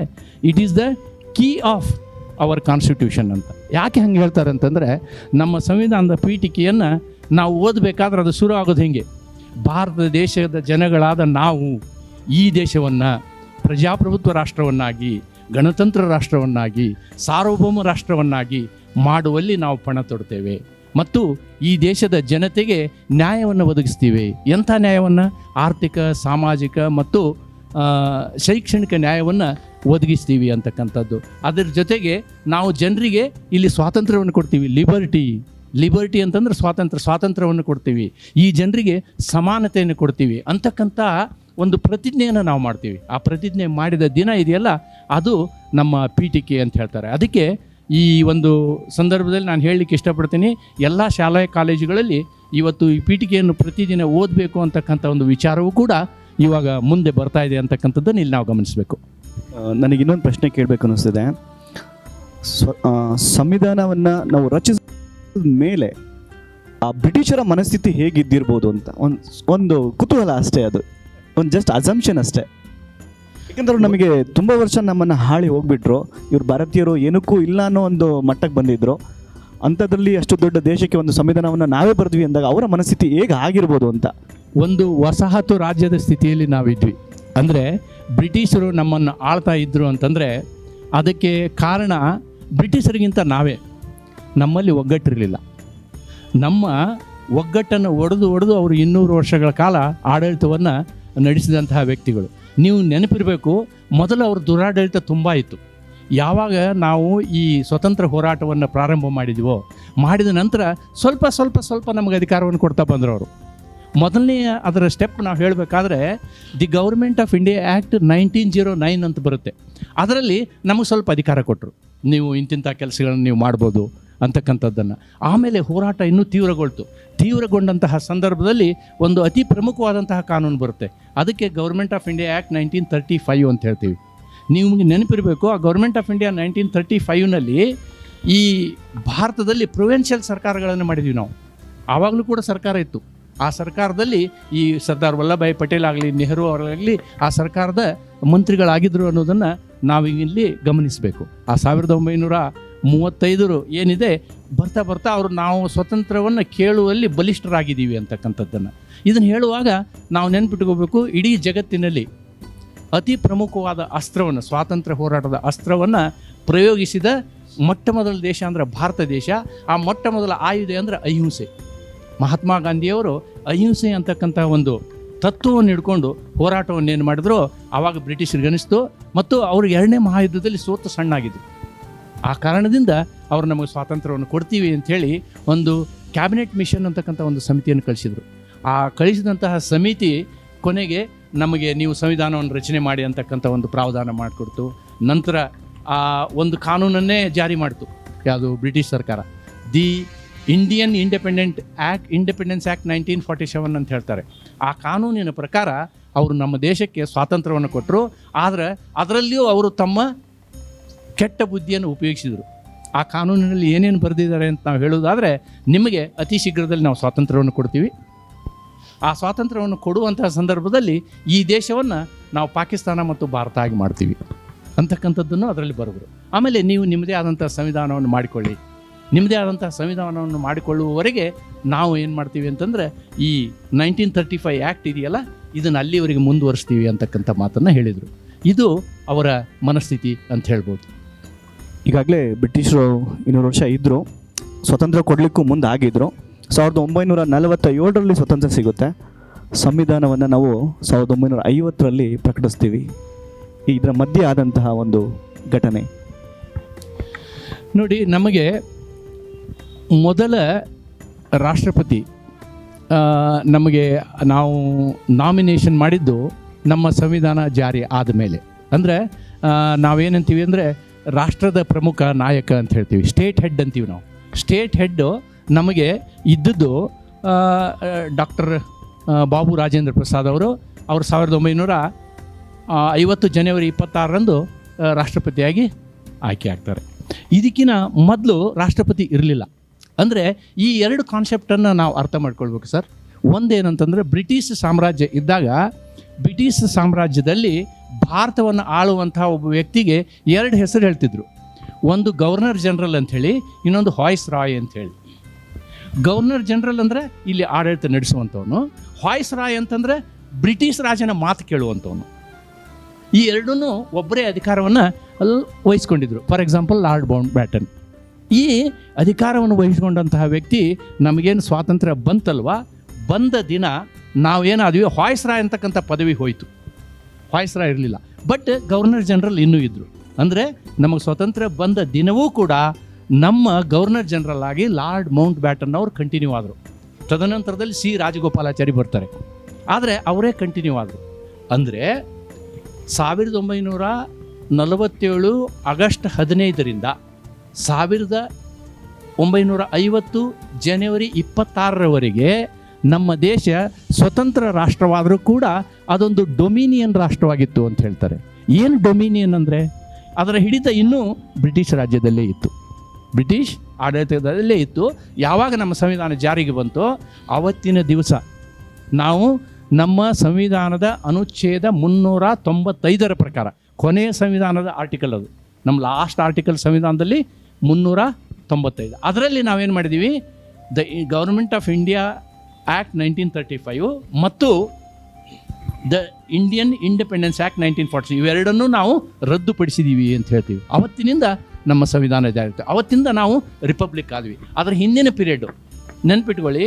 it is the key of our constitution ಅಂತ. ಯಾಕೆ ಹಂಗೆ ಹೇಳ್ತಾರೆ ಅಂತಂದರೆ ನಮ್ಮ ಸಂವಿಧಾನದ ಪೀಠಿಕೆಯನ್ನು ನಾವು ಓದಬೇಕಾದ್ರೆ ಅದು ಶುರು ಆಗೋದು ಹೇಗೆ? ಭಾರತ ದೇಶದ ಜನಗಳಾದ ನಾವು ಈ ದೇಶವನ್ನು ಪ್ರಜಾಪ್ರಭುತ್ವ ರಾಷ್ಟ್ರವನ್ನಾಗಿ, ಗಣತಂತ್ರ ರಾಷ್ಟ್ರವನ್ನಾಗಿ, ಸಾರ್ವಭೌಮ ರಾಷ್ಟ್ರವನ್ನಾಗಿ ಮಾಡುವಲ್ಲಿ ನಾವು ಪಣ ತೊಡ್ತೇವೆ. ಮತ್ತು ಈ ದೇಶದ ಜನತೆಗೆ ನ್ಯಾಯವನ್ನು ಒದಗಿಸ್ತೀವಿ. ಎಂಥ ನ್ಯಾಯವನ್ನು? ಆರ್ಥಿಕ, ಸಾಮಾಜಿಕ ಮತ್ತು ಶೈಕ್ಷಣಿಕ ನ್ಯಾಯವನ್ನು ಒದಗಿಸ್ತೀವಿ ಅಂತಕ್ಕಂಥದ್ದು. ಅದರ ಜೊತೆಗೆ ನಾವು ಜನರಿಗೆ ಇಲ್ಲಿ ಸ್ವಾತಂತ್ರ್ಯವನ್ನು ಕೊಡ್ತೀವಿ. ಲಿಬರ್ಟಿ ಲಿಬರ್ಟಿ ಅಂತಂದ್ರೆ ಸ್ವಾತಂತ್ರ್ಯ, ಸ್ವಾತಂತ್ರ್ಯವನ್ನು ಕೊಡ್ತೀವಿ. ಈ ಜನರಿಗೆ ಸಮಾನತೆಯನ್ನು ಕೊಡ್ತೀವಿ. ಅಂತಕ್ಕಂಥ ಒಂದು ಪ್ರತಿಜ್ಞೆಯನ್ನು ನಾವು ಮಾಡ್ತೀವಿ. ಆ ಪ್ರತಿಜ್ಞೆ ಮಾಡಿದ ದಿನ ಇದೆಯಲ್ಲ, ಅದು ನಮ್ಮ ಪೀಠಿಕೆ ಅಂತ ಹೇಳ್ತಾರೆ. ಅದಕ್ಕೆ ಈ ಒಂದು ಸಂದರ್ಭದಲ್ಲಿ ನಾನು ಹೇಳಲಿಕ್ಕೆ ಇಷ್ಟಪಡ್ತೀನಿ, ಎಲ್ಲ ಶಾಲಾ ಕಾಲೇಜುಗಳಲ್ಲಿ ಇವತ್ತು ಈ ಪೀಠಿಕೆಯನ್ನು ಪ್ರತಿದಿನ ಓದಬೇಕು ಅಂತಕ್ಕಂಥ ಒಂದು ವಿಚಾರವೂ ಕೂಡ ಇವಾಗ ಮುಂದೆ ಬರ್ತಾ ಇದೆ ಅಂತಕ್ಕಂಥದ್ದನ್ನು ಇಲ್ಲಿ ನಾವು ಗಮನಿಸಬೇಕು. ನನಗೆ ಇನ್ನೊಂದು ಪ್ರಶ್ನೆ ಕೇಳಬೇಕು ಅನ್ನಿಸ್ತಿದೆ ಸ್ವ ಸಂವಿಧಾನವನ್ನು ನಾವು ರಚಿಸಿದ ಮೇಲೆ ಆ ಬ್ರಿಟಿಷರ ಮನಸ್ಥಿತಿ ಹೇಗಿದ್ದಿರ್ಬೋದು ಅಂತ ಒಂದು ಒಂದು ಕುತೂಹಲ ಅಷ್ಟೇ ಅದು. ಒಂದು ಜಸ್ಟ್ ಅಸಂಪ್ಷನ್ ಅಷ್ಟೇ. ಯಾಕಂದ್ರೆ ನಮಗೆ ತುಂಬ ವರ್ಷ ನಮ್ಮನ್ನು ಹಾಳಿ ಹೋಗ್ಬಿಟ್ರು. ಇವ್ರು ಭಾರತೀಯರು ಏನಕ್ಕೂ ಇಲ್ಲ ಅನ್ನೋ ಒಂದು ಮಟ್ಟಕ್ಕೆ ಬಂದಿದ್ರು. ಅಂಥದ್ರಲ್ಲಿ ಅಷ್ಟು ದೊಡ್ಡ ದೇಶಕ್ಕೆ ಒಂದು ಸಂವಿಧಾನವನ್ನು ನಾವೇ ಬರೆದ್ವಿ ಅಂದಾಗ ಅವರ ಮನಸ್ಥಿತಿ ಹೇಗೆ ಆಗಿರ್ಬೋದು ಅಂತ. ಒಂದು ವಸಾಹತು ರಾಜ್ಯದ ಸ್ಥಿತಿಯಲ್ಲಿ ನಾವಿದ್ವಿ. ಅಂದರೆ ಬ್ರಿಟಿಷರು ನಮ್ಮನ್ನು ಆಳ್ತಾ ಇದ್ದರು ಅಂತಂದರೆ ಅದಕ್ಕೆ ಕಾರಣ ಬ್ರಿಟಿಷರಿಗಿಂತ ನಾವೇ. ನಮ್ಮಲ್ಲಿ ಒಗ್ಗಟ್ಟಿರಲಿಲ್ಲ. ನಮ್ಮ ಒಗ್ಗಟ್ಟನ್ನು ಒಡೆದು ಒಡೆದು ಅವರು ಇನ್ನೂರು ವರ್ಷಗಳ ಕಾಲ ಆಡಳಿತವನ್ನು ನಡೆಸಿದಂತಹ ವ್ಯಕ್ತಿಗಳು. ನೀವು ನೆನಪಿರಬೇಕು, ಮೊದಲು ಅವ್ರ ದುರಾಡಳಿತ ತುಂಬ ಇತ್ತು. ಯಾವಾಗ ನಾವು ಈ ಸ್ವತಂತ್ರ ಹೋರಾಟವನ್ನು ಪ್ರಾರಂಭ ಮಾಡಿದ್ವೋ, ಮಾಡಿದ ನಂತರ ಸ್ವಲ್ಪ ಸ್ವಲ್ಪ ಸ್ವಲ್ಪ ನಮಗೆ ಅಧಿಕಾರವನ್ನು ಕೊಡ್ತಾ ಬಂದರು ಅವರು. ಮೊದಲನೇ ಅದರ ಸ್ಟೆಪ್ ನಾವು ಹೇಳಬೇಕಾದ್ರೆ the government of India act nineteen zero nine ಅಂತ ಬರುತ್ತೆ. ಅದರಲ್ಲಿ ನಮಗೆ ಸ್ವಲ್ಪ ಅಧಿಕಾರ ಕೊಟ್ಟರು ನೀವು ಇಂತಿಂಥ ಕೆಲಸಗಳನ್ನು ನೀವು ಮಾಡ್ಬೋದು, ಅಂತಕ್ಕಂಥದ್ದನ್ನು. ಆಮೇಲೆ ಹೋರಾಟ ಇನ್ನೂ ತೀವ್ರಗೊಳ್ತು. ತೀವ್ರಗೊಂಡಂತಹ ಸಂದರ್ಭದಲ್ಲಿ ಒಂದು ಅತಿ ಪ್ರಮುಖವಾದಂತಹ ಕಾನೂನು ಬರುತ್ತೆ. ಅದಕ್ಕೆ government of India act nineteen thirty five ಅಂತ ಹೇಳ್ತೀವಿ. ನಿಮಗೆ ನೆನಪಿರಬೇಕು, ಆ government of India nineteen thirty ಫೈವ್ನಲ್ಲಿ ಈ ಭಾರತದಲ್ಲಿ ಪ್ರೊವಿನ್ಷಿಯಲ್ ಸರ್ಕಾರಗಳನ್ನು ಮಾಡಿದ್ವಿ ನಾವು. ಆವಾಗಲೂ ಕೂಡ ಸರ್ಕಾರ ಇತ್ತು. ಆ ಸರ್ಕಾರದಲ್ಲಿ ಈ ಸರ್ದಾರ್ ವಲ್ಲಭಾಯಿ ಪಟೇಲ್ ಆಗಲಿ, ನೆಹರು ಅವರಾಗಲಿ ಆ ಸರ್ಕಾರದ ಮಂತ್ರಿಗಳಾಗಿದ್ದರು ಅನ್ನೋದನ್ನು ನಾವು ಇಲ್ಲಿ ಗಮನಿಸಬೇಕು. ಆ ಸಾವಿರದ ಒಂಬೈನೂರ ಮೂವತ್ತೈದರು ಏನಿದೆ, ಬರ್ತಾ ಬರ್ತಾ ಅವರು ನಾವು ಸ್ವತಂತ್ರವನ್ನು ಕೇಳುವಲ್ಲಿ ಬಲಿಷ್ಠರಾಗಿದ್ದೀವಿ ಅಂತಕ್ಕಂಥದ್ದನ್ನು. ಇದನ್ನು ಹೇಳುವಾಗ ನಾವು ನೆನ್ಪಿಟ್ಕೋಬೇಕು, ಇಡೀ ಜಗತ್ತಿನಲ್ಲಿ ಅತಿ ಪ್ರಮುಖವಾದ ಅಸ್ತ್ರವನ್ನು, ಸ್ವಾತಂತ್ರ್ಯ ಹೋರಾಟದ ಅಸ್ತ್ರವನ್ನು ಪ್ರಯೋಗಿಸಿದ ಮೊಟ್ಟ ಮೊದಲ ದೇಶ ಅಂದರೆ ಭಾರತ ದೇಶ, ಆ ಮೊಟ್ಟ ಮೊದಲ ಆಯುಧ ಅಂದರೆ ಅಹಿಂಸೆ. ಮಹಾತ್ಮ ಗಾಂಧಿಯವರು ಅಹಿಂಸೆ ಅಂತಕ್ಕಂಥ ಒಂದು ತತ್ವವನ್ನು ಹಿಡ್ಕೊಂಡು ಹೋರಾಟವನ್ನು ಏನು ಮಾಡಿದ್ರು? ಆವಾಗ ಬ್ರಿಟಿಷರಿಗೆ ಅನಿಸ್ತು ಮತ್ತು ಅವರು ಎರಡನೇ ಮಹಾಯುದ್ಧದಲ್ಲಿ ಸೋತು ಸಣ್ಣಾಗಿದ್ದರು ಆ ಕಾರಣದಿಂದ ಅವರು ನಮಗೆ ಸ್ವಾತಂತ್ರ್ಯವನ್ನು ಕೊಡ್ತೀವಿ ಅಂಥೇಳಿ ಒಂದು ಕ್ಯಾಬಿನೆಟ್ ಮಿಷನ್ ಅಂತಕ್ಕಂಥ ಒಂದು ಸಮಿತಿಯನ್ನು ಕಳಿಸಿದರು. ಆ ಕಳಿಸಿದಂತಹ ಸಮಿತಿ ಕೊನೆಗೆ ನಮಗೆ ನೀವು ಸಂವಿಧಾನವನ್ನು ರಚನೆ ಮಾಡಿ ಅಂತಕ್ಕಂಥ ಒಂದು ಪ್ರಾವಧಾನ ಮಾಡಿಕೊಡ್ತು. ನಂತರ ಆ ಒಂದು ಕಾನೂನನ್ನೇ ಜಾರಿ ಮಾಡಿತು. ಯಾವುದು? ಬ್ರಿಟಿಷ್ ಸರ್ಕಾರ. The Indian independent act independence act nineteen forty seven ಅಂತ ಹೇಳ್ತಾರೆ. ಆ ಕಾನೂನಿನ ಪ್ರಕಾರ ಅವರು ನಮ್ಮ ದೇಶಕ್ಕೆ ಸ್ವಾತಂತ್ರ್ಯವನ್ನು ಕೊಟ್ಟರು ಆದರೆ ಅದರಲ್ಲಿಯೂ ಅವರು ತಮ್ಮ ಕೆಟ್ಟ ಬುದ್ಧಿಯನ್ನು ಉಪಯೋಗಿಸಿದರು. ಆ ಕಾನೂನಿನಲ್ಲಿ ಏನೇನು ಬರೆದಿದ್ದಾರೆ ಅಂತ ನಾವು ಹೇಳೋದಾದರೆ ನಿಮಗೆ ಅತಿ ಶೀಘ್ರದಲ್ಲಿ ನಾವು ಸ್ವಾತಂತ್ರ್ಯವನ್ನು ಕೊಡ್ತೀವಿ. ಆ ಸ್ವಾತಂತ್ರ್ಯವನ್ನು ಕೊಡುವಂತಹ ಸಂದರ್ಭದಲ್ಲಿ ಈ ದೇಶವನ್ನು ನಾವು ಪಾಕಿಸ್ತಾನ ಮತ್ತು ಭಾರತ ಆಗಿ ಮಾಡ್ತೀವಿ. ಅಂತಕ್ಕಂಥದ್ದನ್ನು ಅದರಲ್ಲಿ ಬರೆದರು. ಆಮೇಲೆ ನೀವು ನಿಮ್ಮದೇ ಆದಂಥ ಸಂವಿಧಾನವನ್ನು ಮಾಡಿಕೊಳ್ಳಿ. ನಿಮ್ಮದೇ ಆದಂಥ ಸಂವಿಧಾನವನ್ನು ಮಾಡಿಕೊಳ್ಳುವವರೆಗೆ ನಾವು ಏನು ಮಾಡ್ತೀವಿ ಅಂತಂದರೆ ಈ ನೈನ್ಟೀನ್ ತರ್ಟಿ ಫೈವ್ ಆ್ಯಕ್ಟ್ ಇದೆಯಲ್ಲ ಇದನ್ನು ಅಲ್ಲಿವರೆಗೆ ಮುಂದುವರಿಸ್ತೀವಿ ಅಂತಕ್ಕಂಥ ಮಾತನ್ನು ಹೇಳಿದರು. ಇದು ಅವರ ಮನಸ್ಥಿತಿ ಅಂತ ಹೇಳ್ಬೋದು. ಈಗಾಗಲೇ ಬ್ರಿಟಿಷರು ಇನ್ನೂರು ವರ್ಷ ಇದ್ದರು ಸ್ವತಂತ್ರ ಕೊಡಲಿಕ್ಕೂ ಮುಂದೆ ಆಗಿದ್ದರು ಸಾವಿರದ ಒಂಬೈನೂರ ನಲವತ್ತ ಏಳರಲ್ಲಿ ಸ್ವತಂತ್ರ ಸಿಗುತ್ತೆ. ಸಂವಿಧಾನವನ್ನು ನಾವು ಸಾವಿರದ ಒಂಬೈನೂರ ಐವತ್ತರಲ್ಲಿ ಪ್ರಕಟಿಸ್ತೀವಿ. ಇದರ ಮಧ್ಯೆ ಆದಂತಹ ಒಂದು ಘಟನೆ. ನೋಡಿ ನಮಗೆ ಮೊದಲ ರಾಷ್ಟ್ರಪತಿ ನಮಗೆ ನಾವು ನಾಮಿನೇಷನ್ ಮಾಡಿದ್ದು ನಮ್ಮ ಸಂವಿಧಾನ ಜಾರಿ ಆದ ಮೇಲೆ ಅಂದರೆ ನಾವೇನಂತೀವಿ ಅಂದರೆ ರಾಷ್ಟ್ರದ ಪ್ರಮುಖ ನಾಯಕ ಅಂತ ಹೇಳ್ತೀವಿ. ಸ್ಟೇಟ್ ಹೆಡ್ ಅಂತೀವಿ ನಾವು. ಸ್ಟೇಟ್ ಹೆಡ್ಡು ನಮಗೆ ಇದ್ದದ್ದು ಡಾಕ್ಟರ್ ಬಾಬು ರಾಜೇಂದ್ರ ಪ್ರಸಾದ್ ಅವರು. ಅವರು ಸಾವಿರದ ಒಂಬೈನೂರ ಐವತ್ತು ಜನವರಿ ಇಪ್ಪತ್ತಾರರಂದು ರಾಷ್ಟ್ರಪತಿಯಾಗಿ ಆಯ್ಕೆ ಆಗ್ತಾರೆ. ಇದಕ್ಕಿಂತ ಮೊದಲು ರಾಷ್ಟ್ರಪತಿ ಇರಲಿಲ್ಲ. ಅಂದರೆ ಈ ಎರಡು ಕಾನ್ಸೆಪ್ಟನ್ನು ನಾವು ಅರ್ಥ ಮಾಡ್ಕೊಳ್ಬೇಕು ಸರ್. ಒಂದೇನಂತಂದರೆ ಬ್ರಿಟಿಷ್ ಸಾಮ್ರಾಜ್ಯ ಇದ್ದಾಗ ಬ್ರಿಟಿಷ್ ಸಾಮ್ರಾಜ್ಯದಲ್ಲಿ ಭಾರತವನ್ನು ಆಳುವಂತಹ ಒಬ್ಬ ವ್ಯಕ್ತಿಗೆ ಎರಡು ಹೆಸರು ಹೇಳ್ತಿದ್ರು. ಒಂದು ಗವರ್ನರ್ ಜನರಲ್ ಅಂಥೇಳಿ ಇನ್ನೊಂದು ಹಾಯ್ಸ್ ರಾಯ್ ಅಂಥೇಳಿ ಗವರ್ನರ್ ಜನರಲ್ ಅಂದರೆ ಇಲ್ಲಿ ಆಡಳಿತ ನಡೆಸುವಂಥವನು ಹಾಯ್ಸ್ ರಾಯ್ ಅಂತಂದರೆ ಬ್ರಿಟಿಷ್ ರಾಜನ ಮಾತು ಕೇಳುವಂಥವನು ಈ ಎರಡೂ ಒಬ್ಬರೇ ಅಧಿಕಾರವನ್ನು ಅಲ್ಲಿ ವಹಿಸ್ಕೊಂಡಿದ್ರು. For example lord Mountbatten. ಈ ಅಧಿಕಾರವನ್ನು ವಹಿಸಿಕೊಂಡಂತಹ ವ್ಯಕ್ತಿ ನಮಗೇನು ಸ್ವಾತಂತ್ರ್ಯ ಬಂತಲ್ವ? ಬಂದ ದಿನ ನಾವೇನಾದ್ವಿ ಹಾಯ್ಸ್ರಾಯ್ ಅಂತಕ್ಕಂಥ ಪದವಿ ಹೋಯಿತು. ಹಾಯ್ಸ್ರಾಯ್ ಇರಲಿಲ್ಲ. ಬಟ್ ಗವರ್ನರ್ ಜನರಲ್ ಇನ್ನೂ ಇದ್ದರು ಅಂದರೆ ನಮಗೆ ಸ್ವಾತಂತ್ರ್ಯ ಬಂದ ದಿನವೂ ಕೂಡ ನಮ್ಮ ಗವರ್ನರ್ ಜನರಲ್ ಆಗಿ ಲಾರ್ಡ್ ಮೌಂಟ್ ಬ್ಯಾಟನ್ ಅವರು ಕಂಟಿನ್ಯೂ ಆದರು. ತದನಂತರದಲ್ಲಿ ಸಿ ರಾಜಗೋಪಾಲಾಚಾರಿ ಬರ್ತಾರೆ. ಆದರೆ ಅವರೇ ಕಂಟಿನ್ಯೂ ಆದರು. ಅಂದರೆ ಸಾವಿರದ ಒಂಬೈನೂರ ನಲವತ್ತೇಳು ಆಗಸ್ಟ್ ಹದಿನೈದರಿಂದ ಸಾವಿರದ ಒಂಬೈನೂರ ಐವತ್ತು ಜನವರಿ ಇಪ್ಪತ್ತಾರರವರೆಗೆ ನಮ್ಮ ದೇಶ ಸ್ವತಂತ್ರ ರಾಷ್ಟ್ರವಾದರೂ ಕೂಡ ಅದೊಂದು ಡೊಮಿನಿಯನ್ ರಾಷ್ಟ್ರವಾಗಿತ್ತು ಅಂತ ಹೇಳ್ತಾರೆ. ಏನು ಡೊಮಿನಿಯನ್ ಅಂದರೆ? ಅದರ ಹಿಡಿತ ಇನ್ನೂ ಬ್ರಿಟಿಷ್ ರಾಜ್ಯದಲ್ಲೇ ಇತ್ತು. ಬ್ರಿಟಿಷ್ ಆಡಳಿತದಲ್ಲೇ ಇತ್ತು. ಯಾವಾಗ ನಮ್ಮ ಸಂವಿಧಾನ ಜಾರಿಗೆ ಬಂತೋ ಆವತ್ತಿನ ದಿವಸ ನಾವು ನಮ್ಮ ಸಂವಿಧಾನದ ಅನುಚ್ಛೇದ ಮುನ್ನೂರ ತೊಂಬತ್ತೈದರ ಪ್ರಕಾರ, ಕೊನೆಯ ಸಂವಿಧಾನದ ಆರ್ಟಿಕಲ್ ಅದು. ನಮ್ಮ ಲಾಸ್ಟ್ ಆರ್ಟಿಕಲ್ ಸಂವಿಧಾನದಲ್ಲಿ ಮುನ್ನೂರ ತೊಂಬತ್ತೈದು ಅದರಲ್ಲಿ ನಾವೇನು ಮಾಡಿದ್ದೀವಿ the government of India act nineteen thirty five ಮತ್ತು the Indian independence act nineteen forty ಇವೆರಡನ್ನೂ ನಾವು ರದ್ದುಪಡಿಸಿದ್ದೀವಿ ಅಂತ ಹೇಳ್ತೀವಿ. ಅವತ್ತಿನಿಂದ ನಮ್ಮ ಸಂವಿಧಾನ ಇದಾಗುತ್ತೆ ಅವತ್ತಿಂದ ನಾವು ರಿಪಬ್ಲಿಕ್ ಆದ್ವಿ. ಅದರ ಹಿಂದಿನ ಪೀರಿಯಡ್ಡು ನೆನ್ಪಿಟ್ಕೊಳ್ಳಿ.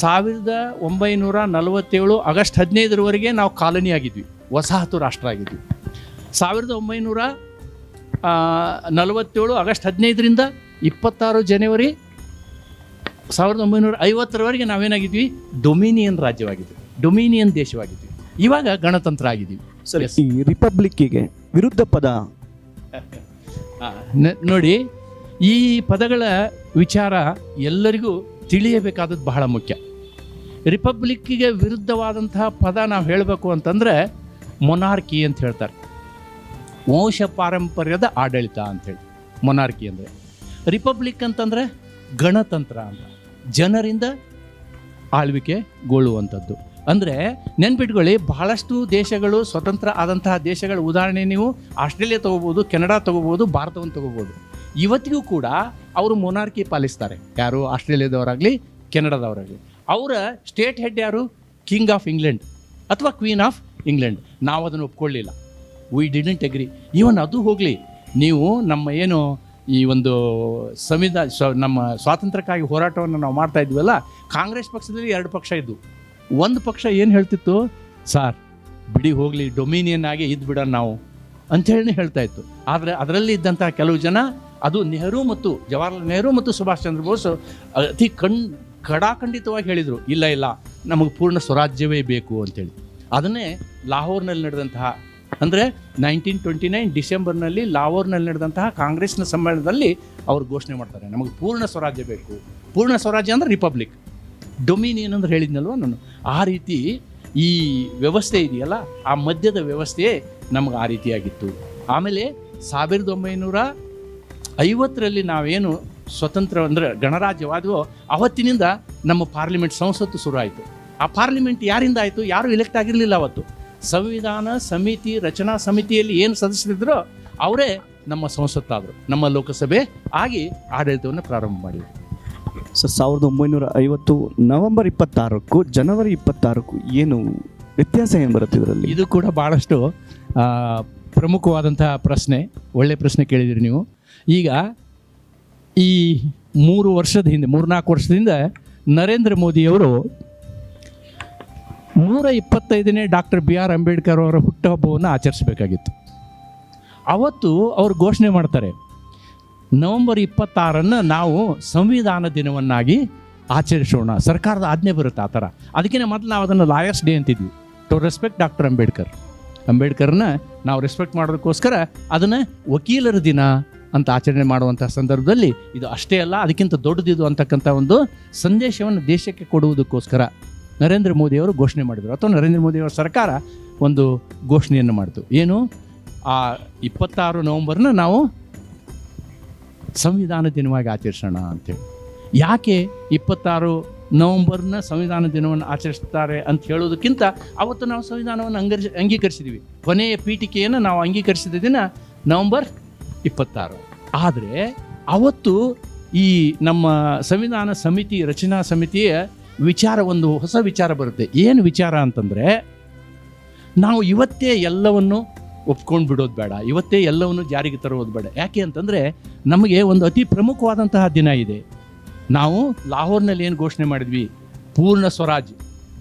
ಸಾವಿರದ ಒಂಬೈನೂರ ನಲವತ್ತೇಳು ಆಗಸ್ಟ್ ಹದಿನೈದರವರೆಗೆ ನಾವು ಕಾಲನಿ ಆಗಿದ್ವಿ ವಸಾಹತು ರಾಷ್ಟ್ರ ಆಗಿದ್ವಿ. ಸಾವಿರದ ಒಂಬೈನೂರ ನಲವತ್ತೇಳು ಆಗಸ್ಟ್ ಹದಿನೈದರಿಂದ ಇಪ್ಪತ್ತಾರು ಜನವರಿ ಸಾವಿರದ ಒಂಬೈನೂರ ಐವತ್ತರವರೆಗೆ ನಾವೇನಾಗಿದ್ವಿ? ಡೊಮಿನಿಯನ್ ರಾಜ್ಯವಾಗಿದ್ವಿ. ಡೊಮಿನಿಯನ್ ದೇಶವಾಗಿದ್ವಿ. ಇವಾಗ ಗಣತಂತ್ರ ಆಗಿದ್ದೀವಿ. ಸರಿ ಈ ರಿಪಬ್ಲಿಕ್ಕಿಗೆ ವಿರುದ್ಧ ಪದ? ನೋಡಿ ಈ ಪದಗಳ ವಿಚಾರ ಎಲ್ಲರಿಗೂ ತಿಳಿಯಬೇಕಾದದ್ದು ಬಹಳ ಮುಖ್ಯ. ರಿಪಬ್ಲಿಕ್ಕಿಗೆ ವಿರುದ್ಧವಾದಂತಹ ಪದ ನಾವು ಹೇಳಬೇಕು ಅಂತಂದರೆ ಮೊನಾರ್ಕಿ ಅಂತ ಹೇಳ್ತಾರೆ. ವಂಶ ಪಾರಂಪರ್ಯದ ಆಡಳಿತ ಅಂಥೇಳಿ ಮೊನಾರ್ಕಿ ಅಂದರೆ. ರಿಪಬ್ಲಿಕ್ ಅಂತಂದರೆ ಗಣತಂತ್ರ ಅಂತ. ಜನರಿಂದ ಆಳ್ವಿಕೆಗೊಳ್ಳುವಂಥದ್ದು. ಅಂದರೆ ನೆನ್ಪಿಟ್ಕೊಳ್ಳಿ, ಬಹಳಷ್ಟು ದೇಶಗಳು ಸ್ವತಂತ್ರ ಆದಂತಹ ದೇಶಗಳ ಉದಾಹರಣೆ ನೀವು ಆಸ್ಟ್ರೇಲಿಯಾ ತೊಗೋಬೋದು, ಕೆನಡಾ ತೊಗೋಬೋದು, ಭಾರತವನ್ನು ತೊಗೋಬೋದು. ಇವತ್ತಿಗೂ ಕೂಡ ಅವರು ಮೊನಾರ್ಕಿ ಪಾಲಿಸ್ತಾರೆ. ಯಾರು? ಆಸ್ಟ್ರೇಲಿಯಾದವರಾಗಲಿ, ಕೆನಡಾದವರಾಗಲಿ. ಅವರ ಸ್ಟೇಟ್ ಹೆಡ್ ಯಾರು? ಕಿಂಗ್ ಆಫ್ ಇಂಗ್ಲೆಂಡ್ ಅಥವಾ ಕ್ವೀನ್ ಆಫ್ ಇಂಗ್ಲೆಂಡ್ ನಾವು ಅದನ್ನು ಒಪ್ಕೊಳ್ಳಿಲ್ಲ. ವಿ ಡಿಡೆಂಟ್ ಅಗ್ರಿ ಈವನ್ ಅದು ಹೋಗಲಿ, ನೀವು ನಮ್ಮ ಏನು ಈ ಒಂದು ಸಂವಿಧಾನ ಸ್ವ ನಮ್ಮ ಸ್ವಾತಂತ್ರ್ಯಕ್ಕಾಗಿ ಹೋರಾಟವನ್ನು ನಾವು ಮಾಡ್ತಾ ಇದ್ವಲ್ಲ, ಕಾಂಗ್ರೆಸ್ ಪಕ್ಷದಲ್ಲಿ ಎರಡು ಪಕ್ಷ ಇದ್ವು. ಒಂದು ಪಕ್ಷ ಏನು ಹೇಳ್ತಿತ್ತು? ಸಾರ್, ಬಿಡಿ ಹೋಗಲಿ, ಡೊಮಿನಿಯನ್ ಆಗಿ ಇದ್ದು ಬಿಡೋಣ ನಾವು ಅಂಥೇಳಿ ಹೇಳ್ತಾ ಇತ್ತು. ಆದರೆ ಅದರಲ್ಲಿ ಇದ್ದಂಥ ಕೆಲವು ಜನ, ಅದು ನೆಹರು ಮತ್ತು ಜವಾಹರ್ಲಾಲ್ ನೆಹರು ಮತ್ತು ಸುಭಾಷ್ ಚಂದ್ರ ಬೋಸ್ ಅತಿ ಕಣ್, ಕಡಾಖಂಡಿತವಾಗಿ ಹೇಳಿದರು, ಇಲ್ಲ ಇಲ್ಲ, ನಮಗೆ ಪೂರ್ಣ ಸ್ವರಾಜ್ಯವೇ ಬೇಕು ಅಂತೇಳಿ ಅದನ್ನೇ ಲಾಹೋರ್ನಲ್ಲಿ ನಡೆದಂತಹ ಅಂದರೆ ನೈನ್ಟೀನ್ ಟ್ವೆಂಟಿ ನೈನ್ ಡಿಸೆಂಬರ್ನಲ್ಲಿ ಲಾವೋರ್ನಲ್ಲಿ ನಡೆದಂತಹ ಕಾಂಗ್ರೆಸ್ನ ಸಮ್ಮೇಳನದಲ್ಲಿ ಅವರು ಘೋಷಣೆ ಮಾಡ್ತಾರೆ. ನಮಗೆ ಪೂರ್ಣ ಸ್ವರಾಜ್ಯ ಬೇಕು. ಪೂರ್ಣ ಸ್ವರಾಜ್ಯ ಅಂದರೆ ರಿಪಬ್ಲಿಕ್. ಡೊಮಿನಿಯನ್ ಅಂದ್ರೆ ಹೇಳಿದ್ನಲ್ವ ನಾನು? ಆ ರೀತಿ ಈ ವ್ಯವಸ್ಥೆ ಇದೆಯಲ್ಲ, ಆ ಮಧ್ಯದ ವ್ಯವಸ್ಥೆ ನಮಗೆ ಆ ರೀತಿಯಾಗಿತ್ತು. ಆಮೇಲೆ ಸಾವಿರದ ಒಂಬೈನೂರ ಐವತ್ತರಲ್ಲಿ ನಾವೇನು ಸ್ವತಂತ್ರ ಅಂದರೆ ಗಣರಾಜ್ಯವಾದವೋ, ಅವತ್ತಿನಿಂದ ನಮ್ಮ ಪಾರ್ಲಿಮೆಂಟ್ ಸಂಸತ್ತು ಶುರು ಆಯಿತು ಆ ಪಾರ್ಲಿಮೆಂಟ್ ಯಾರಿಂದ ಆಯಿತು? ಯಾರು ಎಲೆಕ್ಟ್ ಆಗಿರಲಿಲ್ಲ ಅವತ್ತು? ಸಂವಿಧಾನ ಸಮಿತಿ ರಚನಾ ಸಮಿತಿಯಲ್ಲಿ ಏನು ಸದಸ್ಯರಿದ್ದರೋ ಅವರೇ ನಮ್ಮ ಸಂಸತ್ತಾದರು ನಮ್ಮ ಲೋಕಸಭೆ ಆಗಿ ಆಡಳಿತವನ್ನು ಪ್ರಾರಂಭ ಮಾಡಿದರು. ಸರ್ ಸಾವಿರದ ಒಂಬೈನೂರ ಐವತ್ತು ನವೆಂಬರ್ ಇಪ್ಪತ್ತಾರಕ್ಕೂ ಜನವರಿ ಇಪ್ಪತ್ತಾರಕ್ಕೂ ಏನು ವ್ಯತ್ಯಾಸ ಏನು ಬರುತ್ತೆ ಇದರಲ್ಲಿ? ಇದು ಕೂಡ ಭಾಳಷ್ಟು ಪ್ರಮುಖವಾದಂತಹ ಪ್ರಶ್ನೆ ಒಳ್ಳೆ ಪ್ರಶ್ನೆ ಕೇಳಿದಿರಿ ನೀವು. ಈಗ ಈ ಮೂರು ವರ್ಷದ ಹಿಂದೆ ಮೂರ್ನಾಲ್ಕು ವರ್ಷದಿಂದ ನರೇಂದ್ರ ಮೋದಿಯವರು ನೂರ ಇಪ್ಪತ್ತೈದನೇ ಡಾಕ್ಟರ್ ಬಿ ಆರ್ ಅಂಬೇಡ್ಕರ್ ಅವರ ಹುಟ್ಟುಹಬ್ಬವನ್ನು ಆಚರಿಸಬೇಕಾಗಿತ್ತು. ಅವತ್ತು ಅವರು ಘೋಷಣೆ ಮಾಡ್ತಾರೆ, ನವೆಂಬರ್ ಇಪ್ಪತ್ತಾರನ್ನು ನಾವು ಸಂವಿಧಾನ ದಿನವನ್ನಾಗಿ ಆಚರಿಸೋಣ, ಸರ್ಕಾರದ ಆಜ್ಞೆ ಬರುತ್ತೆ ಆ ಥರ. ಅದಕ್ಕಿಂತ ಮೊದಲು ನಾವು ಅದನ್ನು ಲಾಯರ್ಸ್ ಡೇ ಅಂತಿದ್ವಿ. ಟು ರೆಸ್ಪೆಕ್ಟ್ ಡಾಕ್ಟರ್ ಅಂಬೇಡ್ಕರ್ ಅಂಬೇಡ್ಕರ್ನ ನಾವು ರೆಸ್ಪೆಕ್ಟ್ ಮಾಡೋದಕ್ಕೋಸ್ಕರ ಅದನ್ನು ವಕೀಲರ ದಿನ ಅಂತ ಆಚರಣೆ ಮಾಡುವಂಥ ಸಂದರ್ಭದಲ್ಲಿ ಇದು ಅಷ್ಟೇ ಅಲ್ಲ, ಅದಕ್ಕಿಂತ ದೊಡ್ಡದಿದು ಅಂತಕ್ಕಂಥ ಒಂದು ಸಂದೇಶವನ್ನು ದೇಶಕ್ಕೆ ಕೊಡುವುದಕ್ಕೋಸ್ಕರ ನರೇಂದ್ರ ಮೋದಿಯವರು ಘೋಷಣೆ ಮಾಡಿದರು. ಅಥವಾ ನರೇಂದ್ರ ಮೋದಿಯವರ ಸರ್ಕಾರ ಒಂದು ಘೋಷಣೆಯನ್ನು ಮಾಡಿತು. ಏನು? ಆ ಇಪ್ಪತ್ತಾರು ನವಂಬರ್ನ ನಾವು ಸಂವಿಧಾನ ದಿನವಾಗಿ ಆಚರಿಸೋಣ ಅಂತೇಳಿ. ಯಾಕೆ ಇಪ್ಪತ್ತಾರು ನವಂಬರ್ನ ಸಂವಿಧಾನ ದಿನವನ್ನು ಆಚರಿಸ್ತಾರೆ ಅಂತ ಹೇಳೋದಕ್ಕಿಂತ ಅವತ್ತು ನಾವು ಸಂವಿಧಾನವನ್ನು ಅಂಗರ್ ಅಂಗೀಕರಿಸಿದ್ದೀವಿ ಕೊನೆಯ ಪೀಠಿಕೆಯನ್ನು ನಾವು ಅಂಗೀಕರಿಸಿದ ದಿನ ನವಂಬರ್ ಇಪ್ಪತ್ತಾರು. ಆದರೆ ಅವತ್ತು ಈ ನಮ್ಮ ಸಂವಿಧಾನ ಸಮಿತಿ, ರಚನಾ ಸಮಿತಿಯ ವಿಚಾರ, ಒಂದು ಹೊಸ ವಿಚಾರ ಬರುತ್ತೆ. ಏನು ವಿಚಾರ ಅಂತಂದರೆ, ನಾವು ಇವತ್ತೇ ಎಲ್ಲವನ್ನು ಒಪ್ಕೊಂಡು ಬಿಡೋದು ಬೇಡ. ಇವತ್ತೇ ಎಲ್ಲವನ್ನು ಜಾರಿಗೆ ತರೋದು ಬೇಡ. ಯಾಕೆ ಅಂತಂದರೆ, ನಮಗೆ ಒಂದು ಅತಿ ಪ್ರಮುಖವಾದಂತಹ ದಿನ ಇದೆ. ನಾವು ಲಾಹೋರ್ನಲ್ಲಿ ಏನು ಘೋಷಣೆ ಮಾಡಿದ್ವಿ? ಪೂರ್ಣ ಸ್ವರಾಜ್.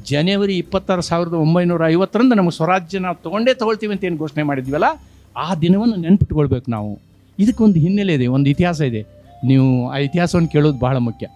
ಜನವರಿ ಇಪ್ಪತ್ತಾರು ಸಾವಿರದ ಒಂಬೈನೂರ ಐವತ್ತರಿಂದ ನಮಗೆ ಸ್ವರಾಜ್ಯ ನಾವು ತೊಗೊಂಡೇ ತೊಗೊಳ್ತೀವಿ ಅಂತ ಏನು ಘೋಷಣೆ ಮಾಡಿದ್ವಲ್ಲ, ಆ ದಿನವನ್ನು ನೆನ್ಪಿಟ್ಕೊಳ್ಬೇಕು ನಾವು. ಇದಕ್ಕೊಂದು ಹಿನ್ನೆಲೆ ಇದೆ, ಒಂದು ಇತಿಹಾಸ ಇದೆ. ನೀವು ಆ ಇತಿಹಾಸವನ್ನು ಕೇಳೋದು ಬಹಳ ಮುಖ್ಯ.